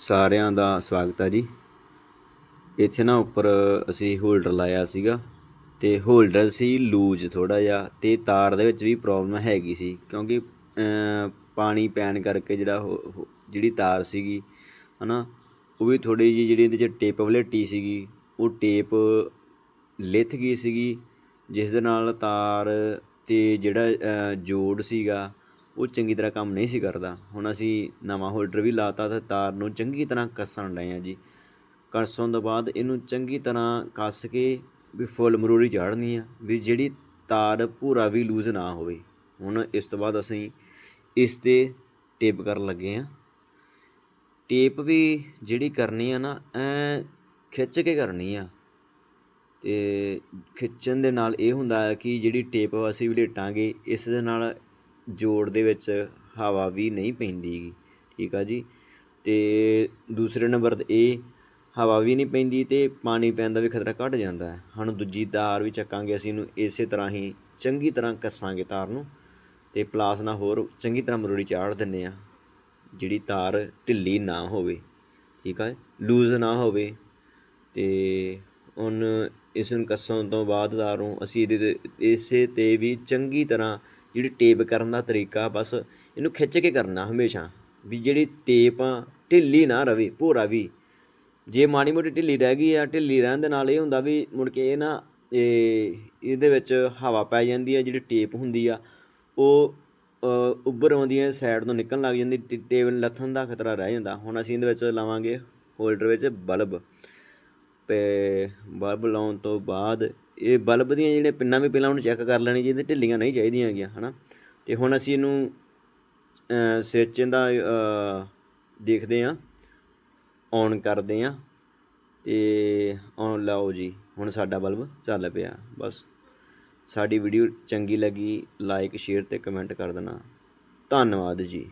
ਸਾਰਿਆਂ ਦਾ ਸਵਾਗਤ ਹੈ ਜੀ। ਇੱਥੇ ਨਾ ਉੱਪਰ ਅਸੀਂ ਹੋਲਡਰ ਲਾਇਆ ਸੀਗਾ ਤੇ ਹੋਲਡਰ ਸੀ ਲੂਜ ਥੋੜਾ ਜਿਹਾ ਤੇ ਤਾਰ ਦੇ ਵਿੱਚ ਵੀ ਪ੍ਰੋਬਲਮ ਹੈਗੀ ਸੀ ਕਿਉਂਕਿ ਪਾਣੀ ਪੈਣ ਕਰਕੇ ਜਿਹੜਾ ਉਹ- ਜਿਹੜੀ ਤਾਰ ਸੀਗੀ, ਹਨਾ, ਉਹ ਵੀ ਥੋੜੀ ਜਿਹੀ ਜਿਹੜੀ ਇਹਦੇ ਚ ਟੇਪ ਵਲੇਟੀ ਸੀਗੀ, ਉਹ ਟੇਪ ਲਿਥ ਗਈ ਸੀਗੀ, ਜਿਸ ਦੇ ਨਾਲ ਤਾਰ ਤੇ ਜਿਹੜਾ ਜੋੜ ਸੀਗਾ ਉਹ ਚੰਗੀ ਤਰ੍ਹਾਂ ਕੰਮ ਨਹੀਂ ਸੀ ਕਰਦਾ। ਹੁਣ ਅਸੀਂ ਨਵਾਂ ਹੋਲਡਰ ਵੀ ਲਾਤਾ ਤੇ ਤਾਰ ਨੂੰ ਚੰਗੀ ਤਰ੍ਹਾਂ ਕੱਸਣ ਲਏ ਆ ਜੀ। ਕੱਸਣ ਤੋਂ ਬਾਅਦ ਇਹਨੂੰ ਚੰਗੀ ਤਰ੍ਹਾਂ ਕੱਸ ਕੇ ਵੀ ਫੁੱਲ ਮਰੂਰੀ ਚਾੜਨੀ ਆ ਵੀ ਜਿਹੜੀ ਤਾਰ ਪੂਰਾ ਵੀ ਲੂਜ਼ ਨਾ ਹੋਵੇ। ਹੁਣ ਇਸ ਤੋਂ ਬਾਅਦ ਅਸੀਂ ਇਸ ਤੇ ਟੇਪ ਕਰਨ ਲੱਗੇ ਆ ਟੇਪ ਵੀ ਜਿਹੜੀ ਕਰਨੀ ਆ ਨਾ, ਐ ਖਿੱਚ ਕੇ ਕਰਨੀ ਆ। ਤੇ ਖਿੱਚਣ ਦੇ ਨਾਲ ਇਹ ਹੁੰਦਾ ਹੈ ਕਿ ਜਿਹੜੀ ਟੇਪ ਅਸੀਂ ਵਲੇਟਾਂਗੇ ਇਸ ਦੇ ਨਾਲ ਜੋੜ ਦੇ ਵਿੱਚ ਹਵਾ ਵੀ ਨਹੀਂ ਪੈਂਦੀ ਗੀ ਠੀਕ ਆ ਜੀ? ਅਤੇ ਦੂਸਰੇ ਨੰਬਰ ਤੇ ਇਹ ਹਵਾ ਵੀ ਨਹੀਂ ਪੈਂਦੀ ਅਤੇ ਪਾਣੀ ਪੈਣ ਦਾ ਵੀ ਖਤਰਾ ਘੱਟ ਜਾਂਦਾ ਹੈ। ਹੁਣ ਦੂਜੀ ਤਾਰ ਵੀ ਚੱਕਾਂਗੇ, ਅਸੀਂ ਇਹਨੂੰ ਇਸੇ ਤਰ੍ਹਾਂ ਹੀ ਚੰਗੀ ਤਰ੍ਹਾਂ ਕੱਸਾਂਗੇ ਤਾਰ ਨੂੰ ਅਤੇ ਪਲਾਸ ਨਾਲ ਹੋਰ ਚੰਗੀ ਤਰ੍ਹਾਂ ਮਰੋੜੀ ਚਾੜ ਦਿੰਦੇ ਆ ਜਿਹੜੀ ਤਾਰ ਢਿੱਲੀ ਨਾ ਹੋਵੇ, ਠੀਕ ਆ? ਲੂਜ਼ ਨਾ ਹੋਵੇ ਤੇ ਹੁਣ ਇਸ ਨੂੰ ਕੱਸਣ ਤੋਂ ਬਾਅਦ ਤਾਰ ਨੂੰ ਅਸੀਂ ਇਹਦੇ ਤੇ, ਇਸੇ ਤੇ ਵੀ ਚੰਗੀ ਤਰ੍ਹਾਂ ਜਿਹੜੀ ਟੇਪ ਕਰਨ ਦਾ ਤਰੀਕਾ ਬਸ ਇਹਨੂੰ ਖਿੱਚ ਕੇ ਕਰਨਾ ਹਮੇਸ਼ਾ, ਵੀ ਜਿਹੜੀ ਟੇਪ ਆ, ਢਿੱਲੀ ਨਾ ਰਵੇ, ਭੋਰਾ ਵੀ। ਜੇ ਮਾੜੀ ਮੋਟੀ ਢਿੱਲੀ ਰਹਿ ਗਈ ਆ, ਢਿੱਲੀ ਰਹਿਣ ਦੇ ਨਾਲ ਇਹ ਹੁੰਦਾ ਵੀ ਮੁੜ ਕੇ ਇਹ ਨਾ, ਇਹ, ਇਹਦੇ ਵਿੱਚ ਹਵਾ ਪੈ ਜਾਂਦੀ ਆ, ਜਿਹੜੀ ਟੇਪ ਹੁੰਦੀ ਆ, ਉਹ ਉੱਭਰ ਆਉਂਦੀ ਹੈ ਸਾਈਡ ਤੋਂ ਨਿਕਲਣ ਲੱਗ ਜਾਂਦੀ ਟੇ- ਟੇਬਲ ਲੱਥਣ ਦਾ ਖਤਰਾ ਰਹਿ ਜਾਂਦਾ। ਹੁਣ ਅਸੀਂ ਇਹਦੇ ਵਿੱਚ ਲਾਵਾਂਗੇ ਹੋਲਡਰ ਵਿੱਚ ਬਲਬ। ਤੇ ਬਲਬ ਲਾਉਣ ਤੋਂ ਬਾਅਦ ਇਹ ਬਲਬ ਦੀਆਂ ਜਿਹੜੀਆਂ ਪਿੰਨਾਂ ਵੀ ਪਹਿਲਾਂ ਉਹਨੂੰ ਚੈੱਕ ਕਰ ਲੈਣੀ ਚਾਹੀਦੀ ਢਿੱਲੀਆਂ ਨਹੀਂ ਚਾਹੀਦੀਆਂ ਹੈਗੀਆਂ, ਹਨਾ? ਤੇ ਹੁਣ ਅਸੀਂ ਇਹਨੂੰ ਸਵਿਚ ਦਾ ਦੇਖਦੇ ਹਾਂ ਔਨ ਕਰਦੇ ਹਾਂ ਤੇ ਔਨ ਲਾਓ ਜੀ, ਹੁਣ ਸਾਡਾ ਬਲਬ ਚੱਲ ਪਿਆ। ਬਸ ਸਾਡੀ ਵੀਡੀਓ ਚੰਗੀ ਲੱਗੀ ਲਾਈਕ ਸ਼ੇਅਰ ਤੇ ਕਮੈਂਟ ਕਰ ਦੇਣਾ। ਧੰਨਵਾਦ ਜੀ।